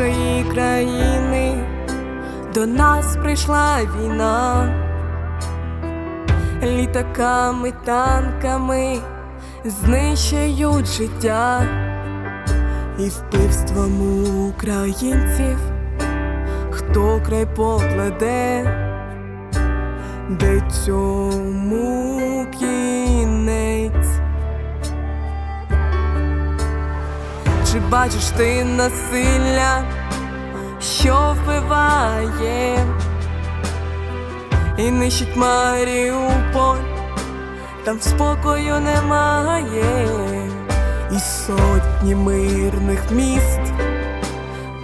України до нас прийшла війна, літаками, танками знищують життя. І вбивством українців, хто край покладе, де цьому Чи бачиш ти насилля, що вбиває? І нищить Маріуполь, там спокою немає, і сотні мирних міст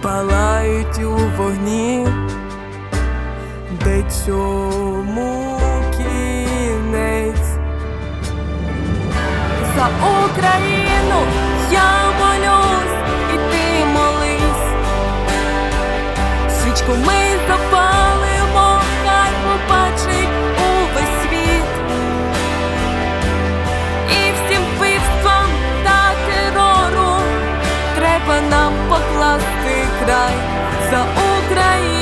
палають у вогні, де цьому кінець? За Україну я молюсь, і ти молись. Свічку ми запалимо, хай побачить увесь світ. І всім вбивствам та терору треба нам покласти край за Україну.